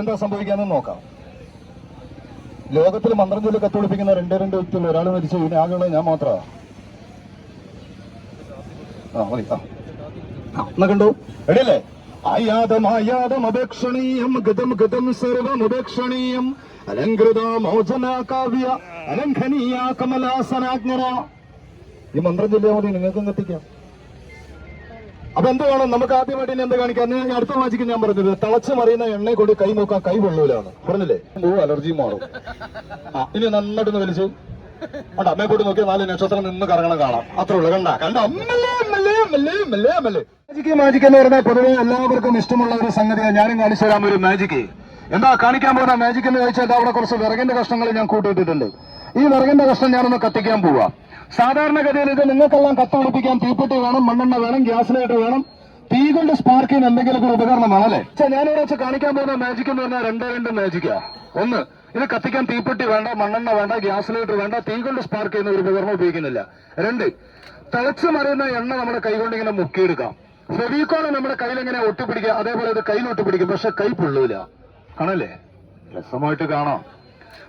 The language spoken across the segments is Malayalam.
എന്താ സംഭവിക്കാന്ന് നോക്കാം. ലോകത്തിൽ മന്ത്രം ചൊല്ലി കത്തുപിടിപ്പിക്കുന്ന രണ്ടേ രണ്ട് വ്യക്തികൾ ഒരാൾ മരിച്ചു ഇനി ആകെയുള്ളത് ഞാൻ മാത്രമാ ഈ മന്ത്രം ചൊല്ലിയാൽ മതി നിങ്ങൾക്കും കത്തിക്കാം. അപ്പൊ എന്ത് വേണം? നമുക്ക് ആദ്യമായിട്ട് ഇനി എന്ത് കാണിക്കാം? ഞാൻ അടുത്ത വാചിക്ക് ഞാൻ പറഞ്ഞത് തിളച്ച് മറിയുന്ന എണ്ണയെ കൊണ്ട് കൈ നോക്കാൻ കൈ കൊള്ളൂലാണ്. പറഞ്ഞില്ലേ? ഓ അലർജി മാറും. ഇനി നന്നായിട്ട് വലിച്ചു. അണ്ട അമ്മയെ കൂട്ടി നോക്കിയാൽ നാല് നക്ഷത്രം നിന്ന് കറങ്ങണം കാണാം. അത്രേ ഉള്ളൂ കണ്ട? കണ്ട? മാജിക് മാജിക് എന്ന് പറഞ്ഞാൽ പൊതുവെ എല്ലാവർക്കും ഇഷ്ടമുള്ള ഒരു സംഗതിയാണ്. ഞാനും കാണിച്ചു തരാം ഒരു മാജിക് എന്താ കാണിക്കാൻ പോകുന്ന മാജിക് എന്ന് ചോദിച്ചാൽ അവിടെ കുറച്ച് വിറകിന്റെ കഷ്ണങ്ങൾ ഞാൻ കൂട്ടിയിട്ടിട്ടുണ്ട്. ഈ വിറകിന്റെ കഷ്ണം ഞാനൊന്ന് കത്തിക്കാൻ പോവാ. സാധാരണഗതിയിൽ ഇത് നിങ്ങൾക്കെല്ലാം കത്തുപിടിപ്പിക്കാൻ തീപ്പെട്ടി വേണം മണ്ണെണ്ണ വേണം ഗ്യാസ് ലൈറ്റർ വേണം. തീ കൊണ്ട് സ്പാർക്ക് ചെയ്യുന്ന എന്തെങ്കിലും ഒരു ഉപകരണമാണ് അല്ലേ? ഞാനിവിടെ വെച്ച് കാണിക്കാൻ പോകുന്ന മാജിക് എന്ന് പറഞ്ഞാൽ രണ്ടേ രണ്ട് മാജിക്കാ ഒന്ന് ഇത് കത്തിക്കാൻ തീപ്പെട്ടി വേണ്ട മണ്ണെണ്ണ വേണ്ട ഗ്യാസ് ലൈറ്റർ വേണ്ട തീ കൊണ്ട് സ്പാർക്ക് ചെയ്യുന്ന ഒരു ഉപകരണം ഉപയോഗിക്കുന്നില്ല. രണ്ട് തിളച്ചു മറിയുന്ന എണ്ണ നമ്മുടെ കൈകൊണ്ട് ഇങ്ങനെ മുക്കിയെടുക്കാം. ഫെവിക്കോൾ നമ്മുടെ കയ്യിൽ ഇങ്ങനെ ഒട്ടിപ്പിടിക്കുക അതേപോലെ ഇത് കയ്യിൽ ഒട്ടിപ്പിടിക്കും പക്ഷെ കൈ പൊള്ളൂല. കാണല്ലേ രസമായിട്ട് കാണാം.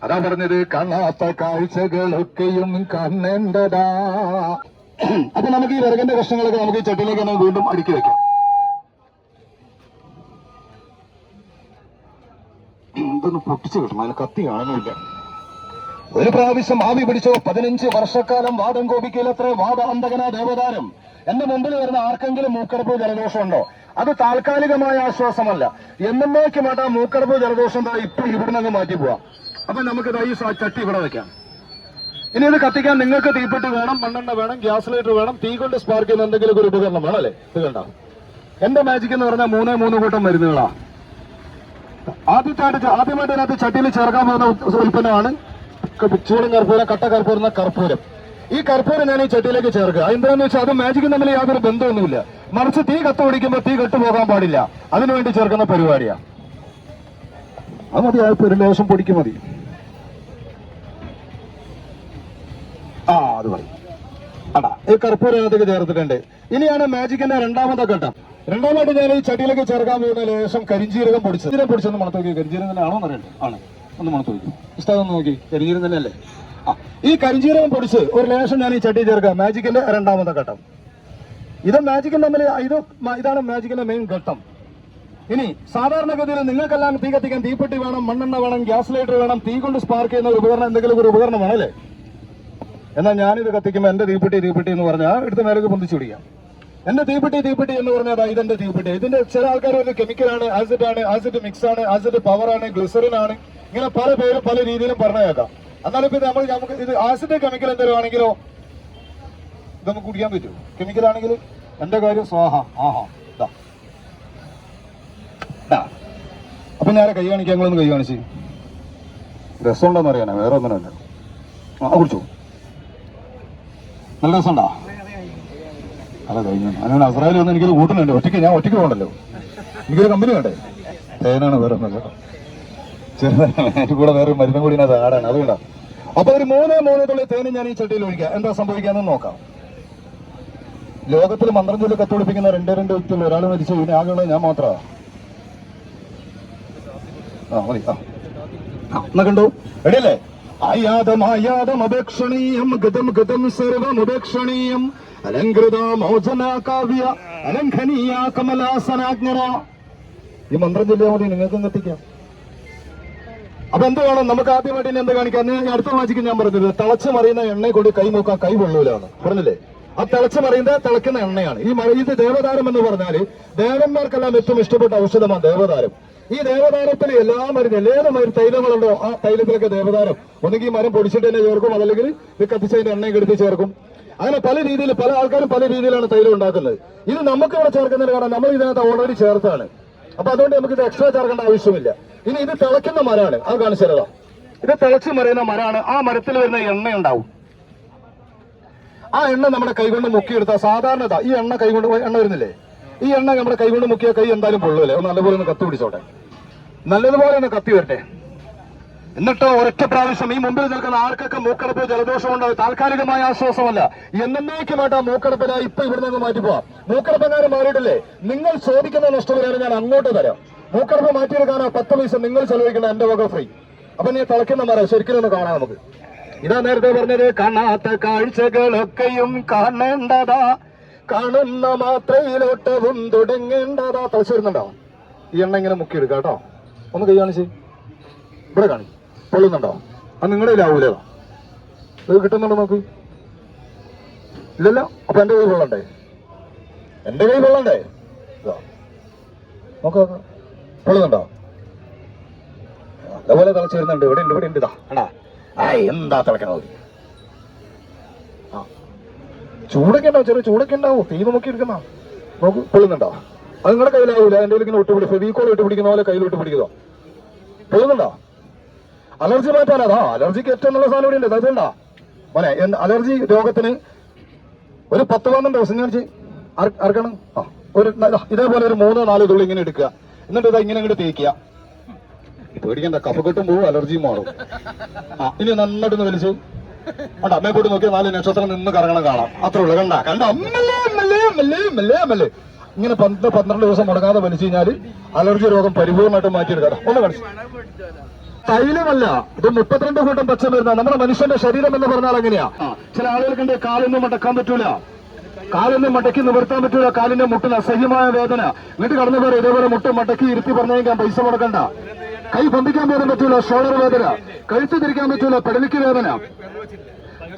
അതാ പറഞ്ഞത് കാണാത്ത കാഴ്ചകളൊക്കെയും കാണേണ്ടതാ. അപ്പൊ നമുക്ക് ഈ വിറകിന്റെ കഷ്ണങ്ങളൊക്കെ നമുക്ക് ഈ ചട്ടിയിലേക്ക് നമുക്ക് വീണ്ടും അടുക്കി വെക്കാം. ഇതൊന്ന് പൊട്ടിച്ചു കിട്ടണം അതിന് കത്തി കാണുന്നില്ല. ഒരു പ്രാവശ്യം ആവി പിടിച്ചോ പതിനഞ്ച് വർഷക്കാലം വാദം കോപിക്കലത്ര വാദ അന്തകന ദേവതാരം എന്റെ മുമ്പിൽ വരുന്ന ആർക്കെങ്കിലും മൂക്കടപ്പ് ജലദോഷം ഉണ്ടോ അത് താൽക്കാലികമായ ആശ്വാസമല്ല. എന്നേക്കുമായിട്ട് ആ മൂക്കടപ്പ് ജലദോഷം ഇപ്പൊ ഇവിടുന്ന് അങ്ങ് മാറ്റി പോവാം അപ്പൊ നമുക്ക് ഈ ചട്ടി ഇവിടെ വെക്കാം. ഇനി ഇത് കത്തിക്കാൻ നിങ്ങൾക്ക് തീപ്പെട്ടി വേണം മണ്ണെണ്ണ വേണം ഗ്യാസ് ലൈറ്റർ വേണം തീ കൊണ്ട് സ്പാർക്ക് ചെയ്യുന്ന എന്തെങ്കിലും ഒരു ഉപകരണം വേണം അല്ലേ? ഇത് കണ്ട? എന്റെ മാജിക് എന്ന് പറഞ്ഞാൽ മൂന്നേ മൂന്ന് കൂട്ടം മരുന്നുകളാ. ആദ്യമായിട്ട് ആദ്യമായിട്ട് അതിനകത്ത് ചട്ടിയിൽ ചേർക്കാൻ പോകുന്ന ഉൽപ്പന്നമാണ് ചൂടും കർപ്പൂരം കട്ട കർപ്പൂരം കർപ്പൂരം. ഈ കർപ്പൂരം ഞാൻ ഈ ചട്ടിയിലേക്ക് ചേർക്കുക. എന്താണെന്ന് വെച്ചാൽ അത് മാജിക്കും തമ്മിൽ യാതൊരു ബന്ധമൊന്നുമില്ല. മറിച്ച് തീ കത്ത് പിടിക്കുമ്പോൾ തീ കെട്ടു പോകാൻ പാടില്ല. അതിനുവേണ്ടി ചേർക്കുന്ന പരിപാടിയാ. അത് മതി ആ ഒരു ലേശം പൊടിക്ക് മതി. ആ അത് പറയും. അടാ ഈ കർപ്പൂരം അതിലേക്ക് ചേർത്തിട്ടുണ്ട്. ഇനിയാണ് മാജിക്കിന്റെ രണ്ടാമത്തെ ഘട്ടം. രണ്ടാമത്തെ ഞാൻ ഈ ചട്ടിയിലേക്ക് ചേർക്കാൻ പോകുന്ന ലേശം കരിഞ്ചീരകം പൊടിച്ചത് ഇതിനെ പൊടിച്ചൊന്ന് മണത്ത് നോക്കി കരിഞ്ചീരകം തന്നെ ആണോ എന്നറിയണ്ടേ ആണ്. ഒന്ന് മണത്ത് നോക്കി ഇഷ്ടം ഒന്ന് നോക്കി. കരിഞ്ചീരകം തന്നെ അല്ലേ ആ ഈ കരിഞ്ചീരകം പൊടിച്ച് ഒരു ലേശം ഞാൻ ഈ ചട്ടി ചേർക്കാം മാജിക്കിന്റെ രണ്ടാമത്തെ ഘട്ടം. ഇത് മാജിക്കിന്റെ തമ്മിൽ ഇത് ഇതാണ് മാജിക്കിന്റെ മെയിൻ ഘട്ടം. ഇനി സാധാരണഗതിയിൽ നിങ്ങൾക്കെല്ലാം തീ കത്തിക്കാൻ തീപ്പെട്ടി വേണം മണ്ണെണ്ണ വേണം ഗ്യാസ് ലൈറ്റർ വേണം തീ കൊണ്ട് സ്പാർക്ക് ചെയ്യുന്ന ഒരു ഉപകരണം എന്തെങ്കിലും ഒരു ഉപകരണം വേണമല്ലേ എന്നാൽ ഞാനിത് കത്തിക്കുമ്പോൾ എന്റെ തീപ്പെട്ടി തീപ്പെട്ടി എന്ന് പറഞ്ഞാൽ എടുത്ത് മേലേക്ക് പൊന്തിച്ചു പിടിക്കാം. എന്റെ തീപ്പെട്ടി തീപ്പെട്ടി എന്ന് പറഞ്ഞാൽ അതാ ഇതെന്റെ തീപ്പെട്ടി. ഇതിന്റെ ചില ആൾക്കാർ ഒരു കെമിക്കലാണ് ആസിഡ് ആണ് ആസിഡ് മിക്സ് ആണ് ആസിഡ് പവർ ആണ് ഗ്ലിസറിൻ ആണ്. ഇങ്ങനെ പല പേരും പല രീതിയിലും പറഞ്ഞേക്കാം. എന്നാലും ഇപ്പൊ നമ്മൾ നമുക്ക് ഇത് ആസിഡ് കെമിക്കൽ എന്തെങ്കിലും ആണെങ്കിലോ ഇത് നമുക്ക് കുടിക്കാൻ പറ്റുമോ കെമിക്കൽ ആണെങ്കിൽ എന്റെ കാര്യം സ്വാഹ ആഹാ. അപ്പൊ ഞാൻ കൈ കാണിക്കാൻ കൈ കാണിച്ച്. രസമുണ്ടോന്ന് അറിയാനാ വേറെ ഒന്നിനല്ല ആ കുടിച്ചോ. നല്ല രസമുണ്ടോ? അല്ല കഴിഞ്ഞു അങ്ങനെ അസ്രായേൽ വന്ന് എനിക്കത് കൂട്ടുന്നുണ്ട് ഒറ്റയ്ക്ക് ഞാൻ ഒറ്റയ്ക്ക് പോകണ്ടല്ലോ. എനിക്കൊരു കമ്പനി വേണ്ടേ? തേനാണ് വേറെ ചെറുതാണ് അതിന്റെ കൂടെ വേറെ മരുന്നും കൂടി അത് ആടാണ് അതുകൊണ്ടാ അപ്പൊ ഒരു മൂന്നേ മൂന്നേ തുള്ളി തേന് ഞാൻ ഈ ചട്ടിയിൽ ഒഴിക്കാം. എന്താ സംഭവിക്കാന്ന് നോക്കാം. ലോകത്തിൽ മന്ത്രം ചൊല്ലി കത്തുപിടിപ്പിക്കുന്ന രണ്ടേ രണ്ട് വ്യക്തികൾ ഒരാൾ മരിച്ചു. ഇനി ആകെയുള്ള ഞാൻ മാത്രമാ. ആ മതി. ആ. എന്നാ കണ്ടു? എടിയല്ലേ ആയാതം ആയാതം അപേക്ഷണീയം ഗതം ഗതം സർവമുപേക്ഷണീയം അലങ്കൃത മോചന കാവ്യ അലംഘനീയ കമലാസനാജ്ഞന ഈ മന്ത്രം ചൊല്ലിയാൽ മതി നിങ്ങൾക്കും കത്തിക്കാം. അപ്പൊ എന്ത് വേണം? നമുക്ക് ആദ്യമായിട്ട് ഇനി എന്ത് കാണിക്കാം? അടുത്ത വാചിക്ക് ഞാൻ പറഞ്ഞത് തിളച്ച് മറിയുന്ന എണ്ണയെ കൊണ്ട് കൈ നോക്കാൻ കൈ കൊള്ളൂലാണ് പറഞ്ഞില്ലേ? ആ തിളച്ച് മറിയുന്ന തിളക്കുന്ന എണ്ണയാണ്. ഈ മറിയത് ദേവതാരം എന്ന് പറഞ്ഞാൽ ദേവന്മാർക്കെല്ലാം ഏറ്റവും ഇഷ്ടപ്പെട്ട ഔഷധമാണ് ദേവതാരം ഈ ദേവതാരത്തിൽ എല്ലാ മരുന്നും ഏത് മരുന്ന് തൈലങ്ങളുണ്ടോ? ആ തൈലത്തിലൊക്കെ ദേവതാരം ഒന്നുകിൽ മരം പൊടിച്ചിട്ട് തന്നെ ചേർക്കും അതല്ലെങ്കിൽ ഇത് കത്തിച്ചതിന്റെ എണ്ണയും എടുത്ത് ചേർക്കും. അങ്ങനെ പല രീതിയിൽ പല ആൾക്കാരും പല രീതിയിലാണ് തൈലം ഉണ്ടാക്കുന്നത്. ഇത് നമുക്ക് ഇവിടെ ചേർക്കുന്നതിന് കാരണം നമ്മൾ ഇതിനകത്ത് ഓൾറെഡി ചേർത്താണ്. അപ്പൊ അതുകൊണ്ട് നമുക്ക് ഇത് എക്സ്ട്രാ ചേർക്കേണ്ട ആവശ്യമില്ല. ഇനി ഇത് തിളയ്ക്കുന്ന മരമാണ് അത് കാണിച്ചതാ ഇത് തിളച്ച് മറിയുന്ന മരമാണ് ആ മരത്തിൽ വരുന്ന എണ്ണ ഉണ്ടാവും ആ എണ്ണ നമ്മുടെ കൈകൊണ്ട് മുക്കിയെടുത്താൽ സാധാരണ ഇതാ, ഈ എണ്ണ കൈകൊണ്ട് എണ്ണ വരുന്നില്ലേ? ഈ എണ്ണ നമ്മുടെ കൈകൊണ്ട് മുക്കിയ കൈ എന്തായാലും പൊള്ളൂല്ലേ നല്ലപോലെ ഒന്ന് കത്തി പിടിച്ചോട്ടെ നല്ലതുപോലെ ഒന്ന് കത്തി വരട്ടെ. എന്നിട്ടോ ഒരൊറ്റ പ്രാവശ്യം ഈ മുമ്പിൽ നിൽക്കുന്ന ആർക്കൊക്കെ മൂക്കടപ്പ് ജലദോഷം ഉണ്ടാവും താൽക്കാലികമായ ആശ്വാസമല്ല. എന്നേക്കുമായിട്ട് ആ മൂക്കടപ്പിന ഇപ്പൊ ഇവിടെ നിന്ന് മാറ്റി പോവാം മൂക്കടപ്പങ്ങാരും മാറിയിട്ടില്ലേ? നിങ്ങൾ ചോദിക്കുന്ന നഷ്ടപരിഹാരം ഞാൻ അങ്ങോട്ട് തരാം. മൂക്കടപ്പ് മാറ്റിയെടുക്കാനോ പത്ത് പൈസ നിങ്ങൾ ചെലവഴിക്കണം എന്റെ വക ഫ്രീ അപ്പൊ നീ തിളക്കുന്ന മാറാം ശരിക്കും ഒന്ന് കാണാം നമുക്ക്. ഇതാ നേരത്തെ പറഞ്ഞത് കാണാത്ത കാഴ്ചകളൊക്കെയും കാണേണ്ടതാ. കാണുന്ന മാത്രയിലോട്ടവും തുടങ്ങേണ്ടതാ. തലശ്ശേരുന്നുണ്ടോ ഈ എണ്ണ ഇങ്ങനെ മുക്കിയെടുക്കാം കേട്ടോ. ഒന്ന് കൈ കാണിച്ച്. ഇവിടെ കാണി പൊള്ളുന്നുണ്ടോ? അത് നിങ്ങളുടെ കയ്യിലാവൂലേ ഇത് കിട്ടുന്നുണ്ടോ നോക്ക് ഇല്ലല്ലോ? അപ്പൊ എന്റെ കൈ കൊള്ളണ്ടേ എന്റെ കൈ കൊള്ളണ്ടേ ഇതാ. നോക്ക് നോക്ക്. കൊള്ളുന്നുണ്ടോ അതുപോലെ തിളച്ച് വരുന്നുണ്ട് ഇവിടെ ഉണ്ട് ഇവിടെ ഉണ്ട്. ഇതാ. എന്താ തിളക്കണത്? ആ. ചൂടൊക്കെ ഉണ്ടാവും ചെറിയ ചൂടൊക്കെ ഉണ്ടാവും. തീ നോക്കി എടുക്കുന്ന. നോക്ക് കൊള്ളുന്നുണ്ടോ അത് നിങ്ങളുടെ കയ്യിലാവൂല. എന്റെ ഇങ്ങനെ ഒട്ടുപിടി ഫെവിക്കോൾ ഇട്ട് പിടിക്കുന്ന പോലെ കയ്യിൽ ഇട്ട് പിടിക്കുന്നോ പോകുന്നുണ്ടോ? അലർജി മാറ്റാനതാ അലർജിക്ക് ഏറ്റവും നല്ല സാധനം ഇവിടെ ഉണ്ട്. അതുകൊണ്ടാ മോനെ അലർജി രോഗത്തിന് ഒരു പത്ത് പന്ത്രണ്ട് ദിവസം ഞാൻ അറക്കണം ആ ഒരു ഇതേപോലെ ഒരു മൂന്നോ നാലോ തുള്ളി ഇങ്ങനെ എടുക്കുക. എന്നിട്ട് ഇതാ ഇങ്ങനെ ഇങ്ങോട്ട് തേക്കുക. പേടിക്കണ്ട കഫക്കെട്ടും പോവും അലർജിയും മാറും. ആ ഇനി നന്നായിട്ട് ഒന്ന് വലിച്ചു. അണ്ട അമ്മയെ കൂട്ടി നോക്കിയാൽ നാല് നക്ഷത്രം നിന്ന് കറങ്ങണം കാണാം. അത്രേ ഉള്ളു കണ്ട? കണ്ട അമ്മല്ലേ അമ്മല്ലേ അമ്മല്ലേ അമ്മല്ലേ അമ്മല്ലേ. ഇങ്ങനെ പന്ത് പന്ത്രണ്ട് ദിവസം മുടങ്ങാതെ വലിച്ചു കഴിഞ്ഞാൽ അലർജി രോഗം പരിപൂർണമായിട്ട് മാറ്റിയെടുക്കാം ഒന്ന് കാണിച്ചു. തൈലമല്ല. ഇത് മുപ്പത്തിരണ്ട് കൂട്ടം പച്ചമരുന്ന നമ്മുടെ മനുഷ്യന്റെ ശരീരം എന്ന് പറഞ്ഞാൽ എങ്ങനെയാ ചില ആളുകൾക്ക് കാലൊന്നും മടക്കാൻ പറ്റൂല. കാലൊന്നും മടക്കി നിവർത്താൻ പറ്റൂല. കാലിന്റെ മുട്ടിന് അസഹ്യമായ വേദന. വീട്ടിൽ കടന്നു പേര് ഇതേപോലെ മുട്ട മടക്കി ഇരുത്തി പറഞ്ഞേക്കാൻ പൈസ മുടക്കണ്ട. കൈ പന്തിക്കാൻ പോലും പറ്റൂല. ഷോളർ വേദന. കഴുത്ത് തിരിക്കാൻ പറ്റൂല. പെടലിക്ക് വേദന.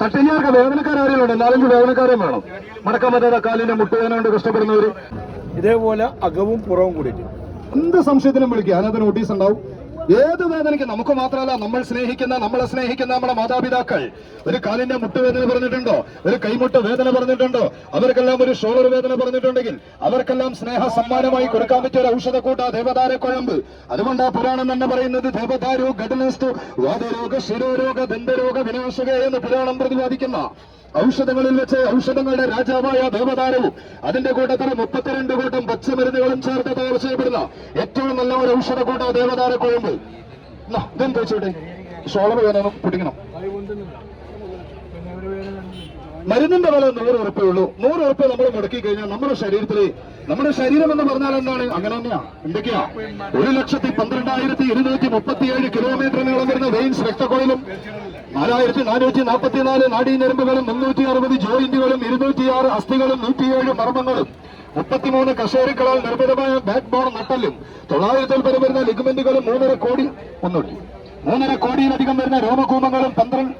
തട്ടിഞ്ഞാർക്ക് വേദനക്കാരും നാലഞ്ച് വേദനക്കാരും വേണം. മടക്കാൻ പറ്റാത്ത കാലിന്റെ മുട്ടുവേദന കൊണ്ട് കഷ്ടപ്പെടുന്നവര്. ഇതേപോലെ അകവും പുറവും കൂടിയിട്ട് എന്ത് സംശയത്തിനും വിളിക്കുക. അതിനകത്ത് നോട്ടീസ് ഉണ്ടാവും. ഏത് വേദനയ്ക്ക് നമുക്ക് മാത്രമല്ല നമ്മൾ സ്നേഹിക്കുന്ന നമ്മളെ സ്നേഹിക്കുന്ന നമ്മുടെ മാതാപിതാക്കൾ. ഒരു കാലിന്റെ മുട്ടുവേദന പറഞ്ഞിട്ടുണ്ടോ? ഒരു കൈമുട്ട് വേദന പറഞ്ഞിട്ടുണ്ടോ? അവർക്കെല്ലാം ഒരു ഷോളർ വേദന പറഞ്ഞിട്ടുണ്ടെങ്കിൽ അവർക്കെല്ലാം സ്നേഹ സമ്മാനമായി കൊടുക്കാൻ പറ്റിയ ഒരു ഔഷധക്കൂട്ട ദേവതാര കുഴമ്പ്. അതുകൊണ്ട് ആ പുരാണം തന്നെ പറയുന്നത് ദേവതാരോ ഘടനസ്തു വാദരോഗ ശിരോരോഗ ദന്തരോഗ വിനാശക എന്ന് പുരാണം പ്രതിപാദിക്കുന്ന ഔഷധങ്ങളിൽ വെച്ച് ഔഷധങ്ങളുടെ രാജാവായ ദേവതാരവും അതിന്റെ കൂട്ടത്തിൽ മുപ്പത്തിരണ്ട് കൂട്ടം പച്ചമരുന്നുകളും ചേർത്ത് തയ്യാർ ചെയ്യപ്പെടുന്ന ഏറ്റവും നല്ല ഒരു ഔഷധക്കൂട്ട ദേവതാര കുഴമ്പ് ഇതെന്ത് വെച്ചോട്ടെ ഷോളർ വേണം മരുന്നിന്റെ വില നൂറ് ഉറപ്പുള്ളൂ നൂറ് ഉറപ്പ് നമ്മൾ മുടക്കി കഴിഞ്ഞാൽ നമ്മുടെ ശരീരത്തിൽ നമ്മുടെ ശരീരം എന്ന് പറഞ്ഞാൽ എന്താണ്? അങ്ങനെ തന്നെയാ. എന്തൊക്കെയാ? ഒരു ലക്ഷത്തി പന്ത്രണ്ടായിരത്തി ഇരുന്നൂറ്റി മുപ്പത്തിയേഴ് കിലോമീറ്റർ നീളം വരുന്ന വെയിൻസ് രക്തക്കോയിലും നാലായിരത്തി നാനൂറ്റി നാൽപ്പത്തിനാല് നാഡീഞരമ്പുകളും മുന്നൂറ്റി അറുപത് ജോയിന്റുകളും ഇരുന്നൂറ്റിയാറ് അസ്ഥികളും നൂറ്റിയേഴ് മർമ്മങ്ങളും മുപ്പത്തിമൂന്ന് കശേരുക്കളാൽ നിർമ്മിതമായ ബാക്ക് ബോൺ നട്ടലും തൊള്ളായിരത്തിൽ പരം വരുന്ന ലിഗ്മെന്റുകളും മൂന്നര കോടി ഒന്നുണ്ട്. മൂന്നര കോടിയിലധികം വരുന്ന രോമകൂമങ്ങളും പന്ത്രണ്ട്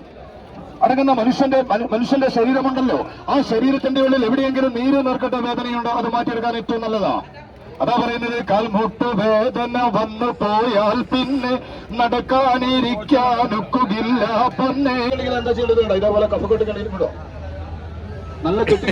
അടങ്ങുന്ന മനുഷ്യന്റെ മനുഷ്യന്റെ ശരീരമുണ്ടല്ലോ. ആ ശരീരത്തിന്റെ ഉള്ളിൽ എവിടെയെങ്കിലും നീര് നിർക്കട്ട വേദനയുണ്ടോ? അത് മാറ്റിയെടുക്കാൻ ഏറ്റവും നല്ലതാ. അതാ പറയുന്നത് കാൽമുട്ട് വേദന വന്നു പോയാൽ പിന്നെ നടക്കാനിരിക്കാനൊക്കുകില്ല പൊന്നെ. എന്താ ചെയ്യേണ്ടത്? ഇതേപോലെ കഫക്കെട്ട് കണ്ടിട്ടുണ്ടോ നല്ല കെട്ടി